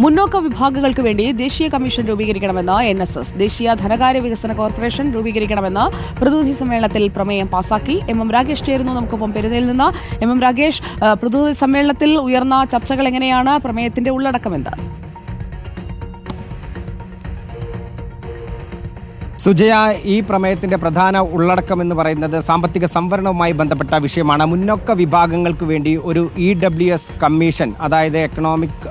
മുന്നോക്ക വിഭാഗങ്ങൾക്ക് വേണ്ടി ദേശീയ കമ്മീഷൻ രൂപീകരിക്കണമെന്ന് എൻ എസ് എസ് ദേശീയ ധനകാര്യ വികസന കോർപ്പറേഷൻ രൂപീകരിക്കണമെന്ന് പ്രതിനിധി സമ്മേളനത്തിൽ പ്രമേയം പാസാക്കി. എം. എം. രാകേഷ് ചേരുന്നു നമുക്കൊപ്പം പെരുന്നയിൽ നിന്ന്. എം. എം. രാകേഷ് പ്രതിനിധി സമ്മേളനത്തിൽ ഉയർന്ന ചർച്ചകൾ എങ്ങനെയാണ്? പ്രമേയത്തിന്റെ ഉള്ളടക്കം എന്ത് സുജയ ഈ പ്രമേയത്തിന്റെ പ്രധാന ഉള്ളടക്കം എന്ന് പറയുന്നത് സാമ്പത്തിക സംവരണവുമായി ബന്ധപ്പെട്ട വിഷയമാണ്. മുന്നോക്ക വിഭാഗങ്ങൾക്ക് വേണ്ടി ഒരു ഇ ഡബ്ല്യു എസ് കമ്മീഷൻ അതായത് എക്കണോമിക്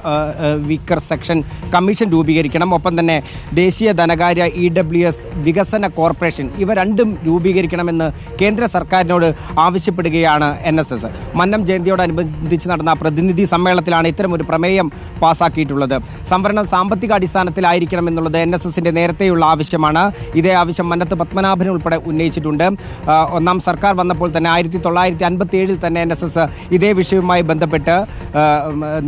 വീക്കർ സെക്ഷൻ കമ്മീഷൻ രൂപീകരിക്കണം. ഒപ്പം തന്നെ ദേശീയ ധനകാര്യ ഇ ഡബ്ല്യു എസ് വികസന കോർപ്പറേഷൻ ഇവ രണ്ടും രൂപീകരിക്കണമെന്ന് കേന്ദ്ര സർക്കാരിനോട് ആവശ്യപ്പെടുകയാണ് എൻ എസ് എസ് മന്നം ജയന്തിയോടനുബന്ധിച്ച് നടന്ന പ്രതിനിധി സമ്മേളനത്തിലാണ് ഇത്തരമൊരു പ്രമേയം പാസാക്കിയിട്ടുള്ളത്. സംവരണം സാമ്പത്തിക അടിസ്ഥാനത്തിലായിരിക്കണം എന്നുള്ളത് എൻ എസ് എസിന്റെ നേരത്തെയുള്ള ആവശ്യമാണ്. ഇതേ ആവശ്യം മന്നത്ത് പത്മനാഭൻ ഉൾപ്പെടെ ഉന്നയിച്ചിട്ടുണ്ട്. ഒന്നാം സർക്കാർ വന്നപ്പോൾ തന്നെ ആയിരത്തി തൊള്ളായിരത്തി അൻപത്തി ഏഴിൽ തന്നെ എൻ എസ് എസ് ഇതേ വിഷയവുമായി ബന്ധപ്പെട്ട്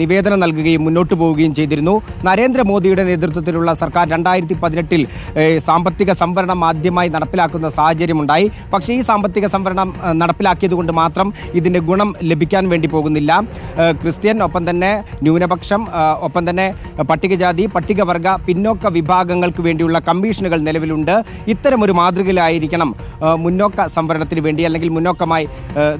നിവേദനം നൽകുകയും മുന്നോട്ട് പോവുകയും ചെയ്തിരുന്നു. നരേന്ദ്രമോദിയുടെ നേതൃത്വത്തിലുള്ള സർക്കാർ രണ്ടായിരത്തി പതിനെട്ടിൽ സാമ്പത്തിക സംവരണം ആദ്യമായി നടപ്പിലാക്കുന്ന സാഹചര്യമുണ്ടായി. പക്ഷേ ഈ സാമ്പത്തിക സംവരണം നടപ്പിലാക്കിയതുകൊണ്ട് നടപ്പിലാക്കിയത് കൊണ്ട് മാത്രം ഇതിന്റെ ഗുണം ലഭിക്കാൻ വേണ്ടി പോകുന്നില്ല. ക്രിസ്ത്യൻ ഒപ്പം തന്നെ ന്യൂനപക്ഷം ഒപ്പം തന്നെ പട്ടികജാതി പട്ടികവർഗ പിന്നോക്ക വിഭാഗങ്ങൾക്ക് വേണ്ടിയുള്ള കമ്മീഷനുകൾ നിലവിലുണ്ട്. ഇത്തരമൊരു മാതൃകയിലായിരിക്കണം. മുന്നോക്ക സംവരണത്തിന് വേണ്ടി അല്ലെങ്കിൽ മുന്നോക്കമായി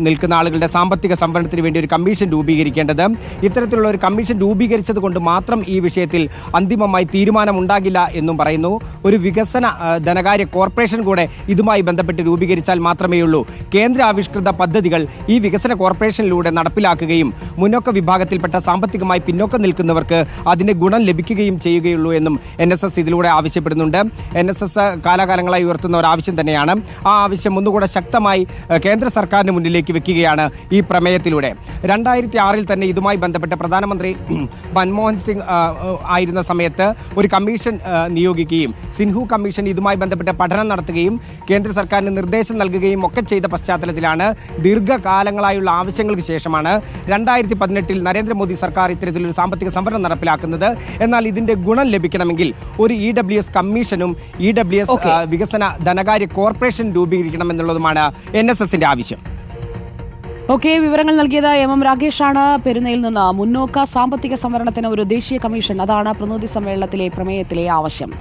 നിൽക്കുന്ന ആളുകളുടെ സാമ്പത്തിക സംവരണത്തിന് വേണ്ടി ഒരു കമ്മീഷൻ രൂപീകരിക്കേണ്ടത്. ഇത്തരത്തിലുള്ള ഒരു കമ്മീഷൻ രൂപീകരിച്ചത് കൊണ്ട് മാത്രം ഈ വിഷയത്തിൽ അന്തിമമായി തീരുമാനമുണ്ടാകില്ല എന്നും പറയുന്നു. ഒരു വികസന ധനകാര്യ കോർപ്പറേഷൻ കൂടെ ഇതുമായി ബന്ധപ്പെട്ട് രൂപീകരിച്ചാൽ മാത്രമേ ഉള്ളൂ. കേന്ദ്ര ആവിഷ്കൃത പദ്ധതികൾ ഈ വികസന കോർപ്പറേഷനിലൂടെ നടപ്പിലാക്കുകയും മുന്നോക്ക വിഭാഗത്തിൽപ്പെട്ട സാമ്പത്തികമായി പിന്നോക്കം നിൽക്കുന്നവർക്ക് അതിന് ഗുണം ലഭിക്കുകയും ചെയ്യുകയുള്ളൂ എന്നും എൻ ഇതിലൂടെ ആവശ്യപ്പെടുന്നുണ്ട്. എൻ കാലാകാലങ്ങളായി ഉയർത്തുന്ന ഒരു ആവശ്യം തന്നെയാണ്. ആ ആവശ്യം ഒന്നുകൂടെ ശക്തമായി കേന്ദ്ര സർക്കാരിന് മുന്നിലേക്ക് വെക്കുകയാണ് ഈ പ്രമേയത്തിലൂടെ. രണ്ടായിരത്തി ആറിൽ തന്നെ ഇതുമായി ബന്ധപ്പെട്ട് പ്രധാനമന്ത്രി മൻമോഹൻ സിംഗ് ആയിരുന്ന സമയത്ത് ഒരു കമ്മീഷൻ നിയോഗിക്കുകയും സിൻഹു കമ്മീഷൻ ഇതുമായി ബന്ധപ്പെട്ട് പഠനം നടത്തുകയും കേന്ദ്ര സർക്കാരിന് നിർദ്ദേശം നൽകുകയും ഒക്കെ ചെയ്ത പശ്ചാത്തലത്തിലാണ് ദീർഘകാലങ്ങളായുള്ള ആവശ്യങ്ങൾക്ക് ശേഷമാണ് രണ്ടായിരത്തി പതിനെട്ടിൽ നരേന്ദ്രമോദി സർക്കാർ ഇത്തരത്തിലൊരു സാമ്പത്തിക സംവരണം നടപ്പിലാക്കുന്നത്. എന്നാൽ ഇതിന്റെ ഗുണം ലഭിക്കണമെങ്കിൽ ഒരു ഇ ഡബ്ല്യു എസ് കമ്മീഷനും ഇ ഡബ്ല്യു എസ് വികസന ധനകാര്യ കോർപ്പറേഷൻ രൂപീകരിക്കണം എന്നുള്ളതുമാണ് എൻ എസ് എസിന്റെ ആവശ്യം. ഓക്കെ വിവരങ്ങൾ നൽകിയത് എം എം രാകേഷാണ്. പെരുന്നയിൽ നിന്ന് മുന്നോക്ക സാമ്പത്തിക സംവരണത്തിന് ഒരു ദേശീയ കമ്മീഷൻ. അതാണ് പ്രതിനിധി സമ്മേളനത്തിലെ പ്രമേയത്തിലെ ആവശ്യം.